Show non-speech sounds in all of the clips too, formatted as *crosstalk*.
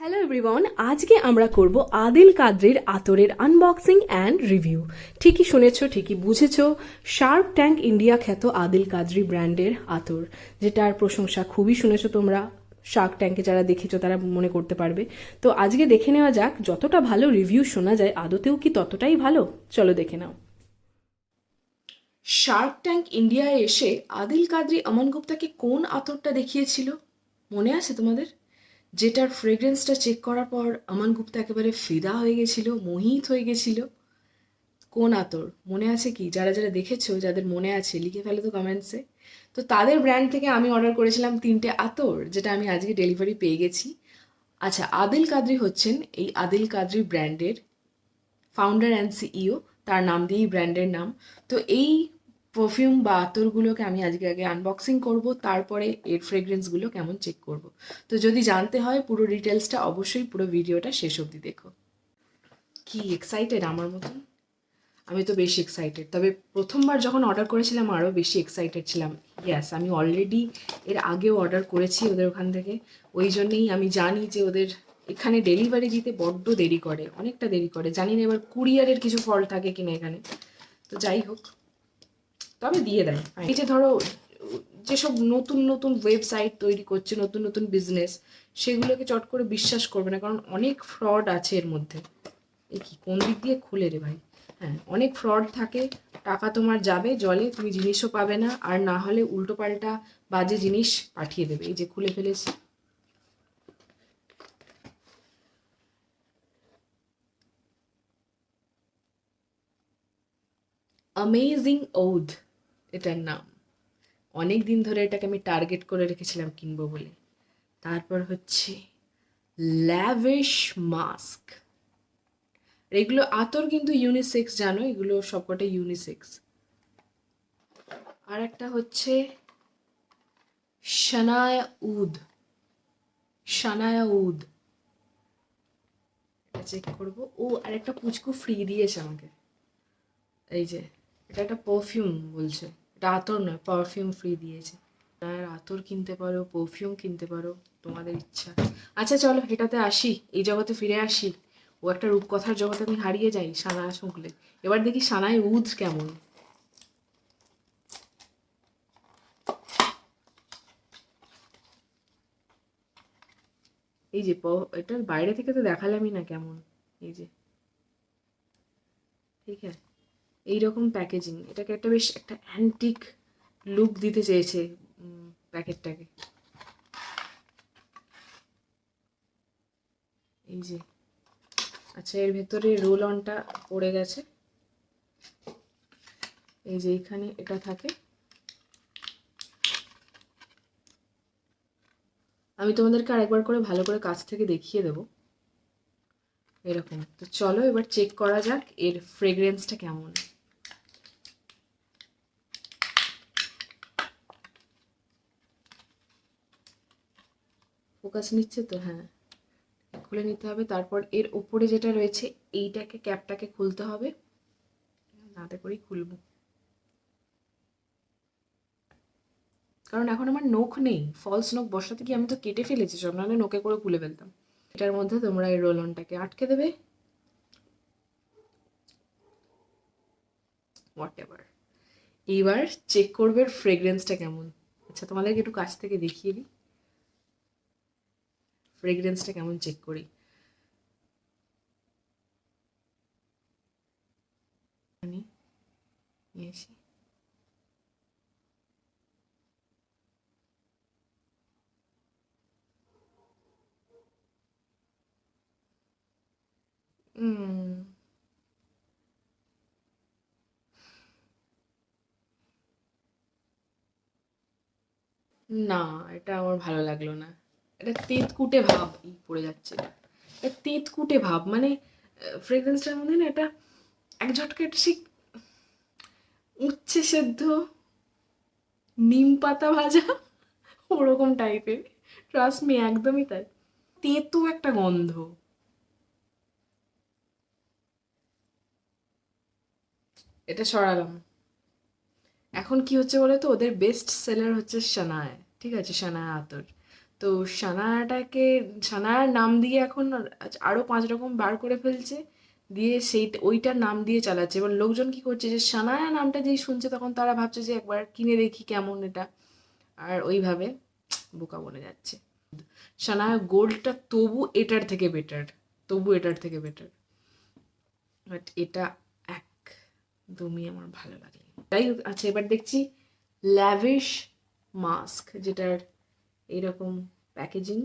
Hello everyone আজকে আমরা করব আদিল কাদ্রির আতরের আনবক্সিং অ্যান্ড রিভিউ ঠিকই শুনেছ, ঠিকই বুঝেছ শার্ক ট্যাঙ্ক ইন্ডিয়া খ্যাত আদিল কাদ্রি ব্র্যান্ডের আতর, যেটার প্রশংসা খুবই শুনেছো তোমরা। শার্ক ট্যাঙ্কে যারা দেখেছ, তারা মনে করতে পারবে। তো আজকে দেখে নেওয়া যাক, যতটা ভালো রিভিউ শোনা যায়, আদতেও কি ততটাই ভালো? চলো দেখে নাও। শার্ক ট্যাঙ্ক ইন্ডিয়ায় এসে আদিল কাদ্রি অমন গুপ্তাকে কোন আতরটা দেখিয়েছিল? মনে আছে তোমাদের? যেটার ফ্রেগ্রেন্সটা চেক করার পর আমান গুপ্তা একেবারে ফিদা হয়ে গেছিল, মোহিত হয়ে গেছিল। কোন আতর? মনে আছে কি? যারা যারা দেখেছ, যাদের মনে আছে, লিখে ফেলো তো কমেন্টসে তো তাদের ব্র্যান্ড থেকে আমি অর্ডার করেছিলাম তিনটে আতর, যেটা আমি আজকে ডেলিভারি পেয়ে গেছি। আচ্ছা আদিল কাদরি হচ্ছেন এই আদিল কাদরি ব্র্যান্ডের ফাউন্ডার অ্যান্ড সিইও তার নাম দিয়েই ব্র্যান্ডের নাম। তো এই পারফিউম বা আতরগুলোকে আমি আজকে আগে আনবক্সিং করব, তারপরে এর ফ্রেগ্রেন্সগুলো কেমন চেক করব। তো যদি জানতে হয় পুরো ডিটেলসটা অবশ্যই পুরো ভিডিওটা শেষ অবধি দেখো। কি এক্সাইটেড আমার মতন? আমি তো বেশি এক্সাইটেড তবে প্রথমবার যখন অর্ডার করেছিলাম আরও বেশি এক্সাইটেড ছিলাম। ইয়াস আমি অলরেডি এর আগেও অর্ডার করেছি ওদের ওখান থেকে। ওই জন্যেই আমি জানি যে ওদের এখানে ডেলিভারি দিতে বড্ড দেরি করে, অনেকটা দেরি করে। জানি না এবার কুরিয়ারের কিছু ফল থাকে কিনা এখানে। তো যাই হোক তবে দিয়ে দেয় এই যে ধরো যেসব নতুন নতুন ওয়েবসাইট তৈরি করছে নতুন নতুন বিজনেস সেগুলোকে চট করে বিশ্বাস করবে না কারণ অনেক ফ্রড আছে এর মধ্যে। এ কি কোন দিক দিয়ে খুলে রে ভাই? হ্যাঁ অনেক ফ্রড থাকে টাকা তোমার যাবে জলে তুমি জিনিসও পাবে না আর না হলে উল্টো পাল্টা বাজে জিনিস পাঠিয়ে দেবে। এই যে খুলে ফেলেছি। অ্যামেজিং ওধ এটার নাম। অনেক দিন ধরে এটাকে আমি টার্গেট করে রেখেছিলাম কিনবো বলে। তারপর হচ্ছে ল্যাভিশ মাস্ক এগুলো আতর কিন্তু ইউনিসেক্স জানো? এগুলো সবকটা ইউনিসেক্স আর একটা হচ্ছে শানায়া উদ শানায়া উদ চেক করব। ও, আর একটা পুচকু ফ্রি দিয়েছে আমাকে। এই যে, এটা একটা পারফিউম বলছে। আতর নয় পারফিউম ফ্রি দিয়েছে। আর আতর কিনতে পারো পারফিউম কিনতে পারো, তোমাদের ইচ্ছা। আচ্ছা চলো, এটাতে আসি, এই জগতে ফিরে আসি। ও একটা রূপকথার জগতে আমি হারিয়ে যাই, সানা শুকলে এবার দেখি সানায় উদ কেমন। এই যে এটার বাইরে থেকে তো দেখালামই না কেমন। এই যে, ঠিক আছে। এইরকম প্যাকেজিং এটাকে একটা বেশ একটা অ্যান্টিক লুক দিতে চেয়েছে প্যাকেটটাকে। এই যে। আচ্ছা এর ভেতরে রোল অনটা পড়ে গেছে। এই যে এইখানে এটা থাকে। আমি তোমাদেরকে আরেকবার করে ভালো করে কাছ থেকে দেখিয়ে দেবো। এরকম। তো চলো এবার চেক করা যাক এর ফ্রেগরেন্সটা কেমন। ফোকাস নিচ্ছে তো হ্যাঁ। খুলে নিতে হবে। তারপর এর ওপরে যেটা রয়েছে, এইটাকে, ক্যাপটাকে খুলতে হবে। নাতে করেই খুলব। কারণ এখন আমার নখ নেই। ফলস নখ বসাতে কি আমি তো কেটে ফেলেছি, সব নাহলে নোকে করে খুলে ফেলতাম। এটার মধ্যে তোমরা এই রোলনটাকে আটকে দেবে। হোয়াট এভার এইবার চেক করবে ফ্রেগ্রেন্সটা কেমন। আচ্ছা তোমাদেরকে একটু কাছ থেকে দেখিয়ে দিই। ফ্রেগ্রেন্সটা কেমন চেক করি? না এটা আমার ভালো লাগল না। এটা তেঁতকুটে ভাব পড়ে যাচ্ছে এটা। তেঁতকুটে ভাব মানে ফ্রেগরেন্সটার মধ্যে না এটা এক ঝটকা একটা সেই উচ্ছে সেদ্ধ নিম পাতা ভাজা *laughs* ওরকম টাইপের ট্রাস্ট মি একদমই তাই। তেঁতো একটা গন্ধ। এটা সরালাম। এখন কি হচ্ছে বলে তো ওদের বেস্ট সেলার হচ্ছে সানায় ঠিক আছে? সানায় আতর। তো সানায়াটাকে সানায়ার নাম দিয়ে এখন আরও পাঁচ রকম বার করে ফেলছে, দিয়ে সেই, ওইটার নাম দিয়ে চালাচ্ছে। এবার লোকজন কি করছে যে সানায়া নামটা যেই শুনছে তখন তারা ভাবছে যে, একবার কিনে দেখি কেমন এটা। আর ওইভাবে বোকা বনে যাচ্ছে। সানায়া গোল্ডটা তবু এটার থেকে বেটার তবু এটার থেকে বেটার বাট এটা একদমই আমার ভালো লাগে তাই আচ্ছা এবার দেখছি ল্যাভিশ মাস্ক যেটার এরকম প্যাকেজিং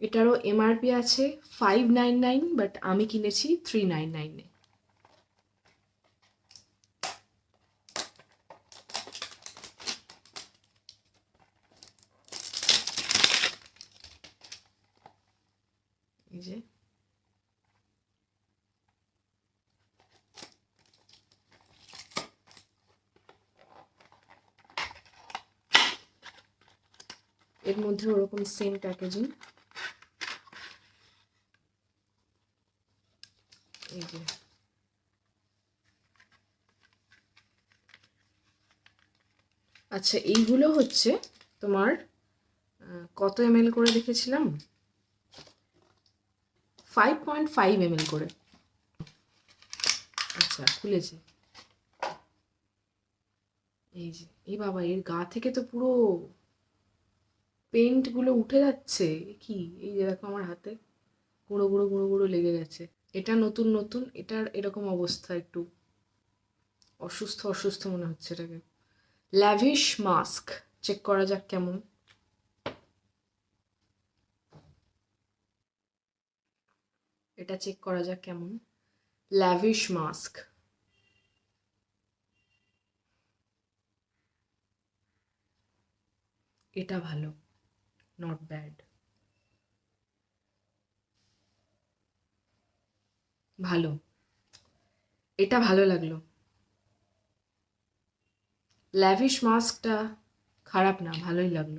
এটারও এমআরপি আছে ফাইভ নাইন নাইন বাট আমি কিনেছি থ্রি নাইন নাইনে এই যে এর মধ্যে ওরকম সেম প্যাকেজিং আচ্ছা এইগুলো হচ্ছে তোমার কত এম করে দেখেছিলাম? ফাইভ পয়েন্ট ফাইভ এম করে। আচ্ছা খুলেছে এই যে, এই বাবা, এর গা থেকে তো পুরো পেন্টগুলো উঠে যাচ্ছে কি? এই যে দেখো আমার হাতে, গুঁড়ো গুঁড়ো গুঁড়ো গুঁড়ো লেগে গেছে। এটা নতুন নতুন, এটার এরকম অবস্থা একটু অসুস্থ অসুস্থ মনে হচ্ছে এটাকে। ল্যাভিশ মাস্ক চেক করা যাক কেমন। এটা চেক করা যাক কেমন। ল্যাভিশ মাস্ক এটা ভালো। নট ব্যাড ভালো। এটা ভালো লাগল। ল্যাভিশ মাস্কটা খারাপ না, ভালোই লাগল।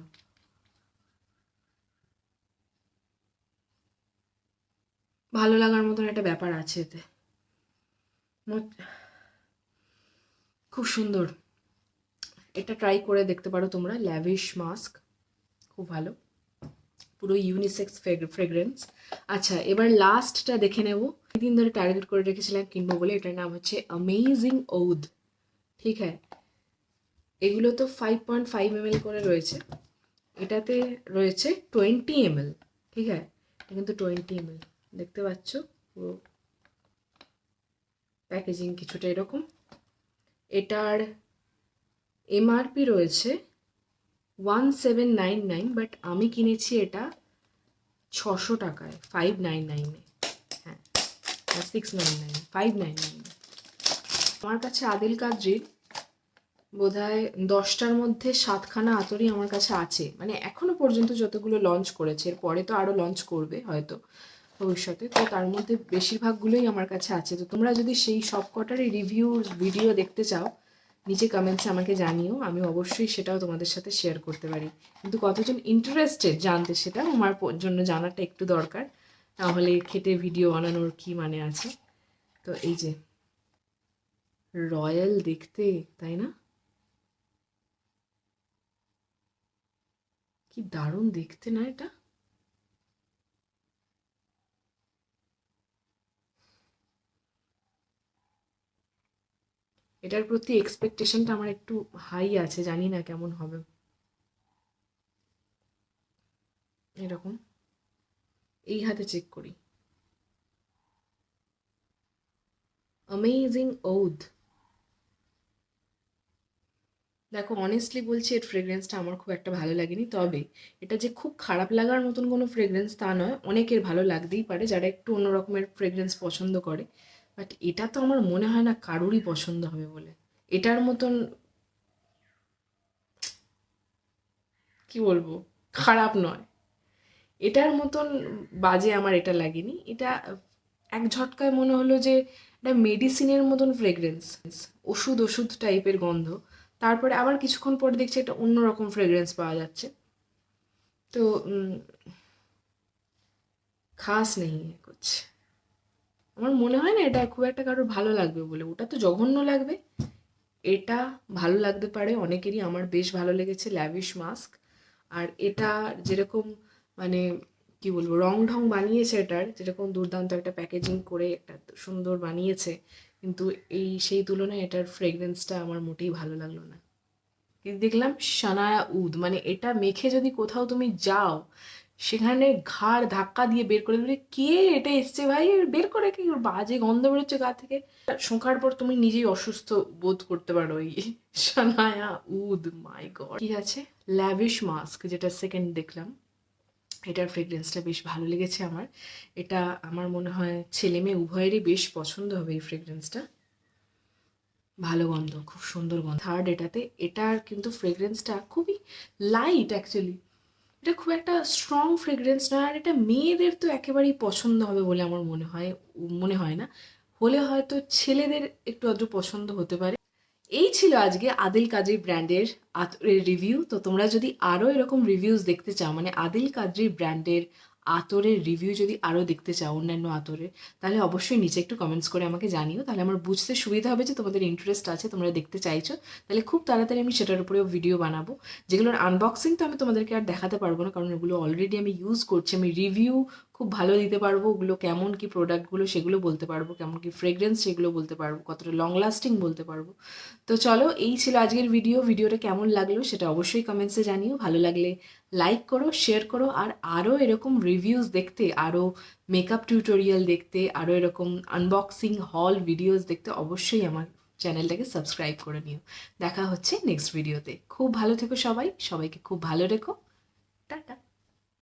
ভালো লাগার মতন একটা ব্যাপার আছে এতে। খুব সুন্দর। এটা ট্রাই করে দেখতে পারো তোমরা ল্যাভিশ মাস্ক খুব ভালো। পুরো ইউনিসেক্স ফ্রেগ্রেন্স আচ্ছা এবার লাস্টটা দেখে নেব। দিন ধরে টার্গেট করে রেখেছিলাম কিনবো বলে, এটার নাম হচ্ছে অ্যামেজিং ওউদ ঠিক হ্যাঁ এগুলো তো ফাইভ পয়েন্ট ফাইভ এম করে রয়েছে। এটাতে রয়েছে টোয়েন্টি এম ঠিক আছে? এটা কিন্তু টোয়েন্টি এম দেখতে পাচ্ছ? পুরো প্যাকেজিং কিছুটা এরকম। এটার এমআরপি রয়েছে one seven nine nine but আমি কিনেছি এটা ছশো টাকায় ফাইভ নাইন নাইনে হ্যাঁ six nine nine five nine nine আমার কাছে আদিল কাদ্রির বোধ হয় দশটার মধ্যে সাতখানা আতরই আমার কাছে আছে। মানে এখনও পর্যন্ত যতগুলো লঞ্চ করেছে, এরপরে তো আরও লঞ্চ করবে হয়তো ভবিষ্যতে, তো তার মধ্যে বেশিরভাগগুলোই আমার কাছে আছে। তো তোমরা যদি সেই সব কটারই রিভিউ ভিডিও দেখতে চাও নিচে কমেন্টসে আমাকে জানিও আমি অবশ্যই সেটাও তোমাদের সাথে শেয়ার করতে পারি। কিন্তু কতজন ইন্টারেস্টেড জানতে সেটা আমার জন্য জানাটা একটু দরকার। তাহলে খেটে ভিডিও বানানোর কি মানে আছে? তো এই যে, রয়্যাল দেখতে, তাই না? কি দারুণ দেখতে না এটা? এটার প্রতি এক্সপেকটেশনটা আমার একটু হাই আছে, জানি না কেমন হবে। এরকম। এই হাতে চেক করি। অ্যামেজিং ওদ দেখো অনেস্টলি বলছি, এর ফ্রেগরেন্সটা আমার খুব একটা ভালো লাগেনি। তবে এটা যে খুব খারাপ লাগার মতন কোনো ফ্রেগরেন্স তা নয়। অনেকের ভালো লাগতেই পারে, যারা একটু অন্য রকমের ফ্রেগরেন্স পছন্দ করে। বাট এটা তো আমার মনে হয় না কারোরই পছন্দ হবে বলে। এটার মতন কি বলব? খারাপ নয়। এটার মতন বাজে আমার এটা লাগেনি। এটা এক ঝটকায় মনে হলো যে এটা মেডিসিনের মতন ফ্রেগরেন্স ওষুধ ওষুধ টাইপের গন্ধ। তারপরে আবার কিছুক্ষণ পরে দেখছি একটা অন্যরকম ফ্রেগরেন্স পাওয়া যাচ্ছে। তো খাস নেই করছে। আমার মনে হয় না এটা খুব একটা কারোর ভালো লাগবে বলে। ওটা তো জঘন্য লাগবে। এটা ভালো লাগতে পারে, অনেকেরই আমার বেশ ভালো লেগেছে ল্যাভিশ মাস্ক আর এটা যেরকম মানে কি বলব, রং ঢং বানিয়েছে এটার, যেরকম দুর্দান্ত একটা প্যাকেজিং করে একটা সুন্দর বানিয়েছে, কিন্তু এই সেই তুলনায় এটার ফ্রেগরেন্সটা আমার মোটেই ভালো লাগল না। দেখলাম সানায়া উদ মানে এটা মেখে যদি কোথাও তুমি যাও সেখানে ঘাড় ধাক্কা দিয়ে বের করে দিলে, কে এটা এসছে ভাই? বের করে কি ওর বাজে গন্ধ বেরোচ্ছে গা থেকে? শোঁকার পর তুমি নিজেই অসুস্থ বোধ করতে পারো এই সানায়া উদ, মাই গড। কি আছে? ল্যাভিশ মাস্ক যেটা সেকেন্ড দেখলাম। এটার ফ্রেগরেন্সটা বেশ ভালো লেগেছে আমার। এটা আমার মনে হয় ছেলে মেয়ে উভয়েরই বেশ পছন্দ হবে এই ফ্রেগরেন্সটা ভালো গন্ধ, খুব সুন্দর গন্ধ। থার্ড এটাতে, এটার কিন্তু ফ্রেগরেন্সটা খুবই লাইট অ্যাকচুয়ালি এটা খুব একটা স্ট্রং ফ্রেগরেন্স নয় আর এটা মেয়েদের তো একেবারেই পছন্দ হবে বলে আমার মনে হয় মনে হয় না। হলে হয়তো ছেলেদের একটু আধটু পছন্দ হতে পারে। এই ছিল আজকে আদিল কাদ্রি ব্র্যান্ডের আতরের রিভিউ তো তোমরা যদি আরও এরকম রিভিউজ দেখতে চাও মানে আদিল কাদ্রি ব্র্যান্ডের আতরের রিভিউ যদি আরও দেখতে চাও, অন্যান্য আতরের, তাহলে অবশ্যই নিচে একটু কমেন্টস করে আমাকে জানিও। তাহলে আমার বুঝতে সুবিধা হবে যে তোমাদের ইন্টারেস্ট আছে, তোমরা দেখতে চাইছো। তাহলে খুব তাড়াতাড়ি আমি সেটার উপরেও ভিডিও বানাবো। যেগুলোর আনবক্সিং তো আমি তোমাদেরকে আর দেখাতে পারব না, কারণ এগুলো অলরেডি আমি ইউজ করছি, আমি রিভিউ খুব ভালো দিতে পারব, ওগুলো কেমন কি প্রোডাক্টগুলো সেগুলো বলতে পারব, কেমন কি ফ্রেগরেন্স সেগুলো বলতে পারব, কতটা লং লাস্টিং বলতে পারব। তো চলো, এই ছিল আজকের ভিডিও ভিডিওটা কেমন লাগল সেটা অবশ্যই কমেন্টসে জানিও। ভালো লাগলে লাইক করো শেয়ার করো, আর আরও এরকম রিভিউস দেখতে আরও মেকআপ টিউটোরিয়াল দেখতে আরও এরকম আনবক্সিং হল ভিডিওস দেখতে অবশ্যই আমার চ্যানেলটাকে সাবস্ক্রাইব করে নিও। দেখা হচ্ছে নেক্সট ভিডিওতে খুব ভালো থেকো সবাই, সবাইকে খুব ভালো রেখো। টাটা।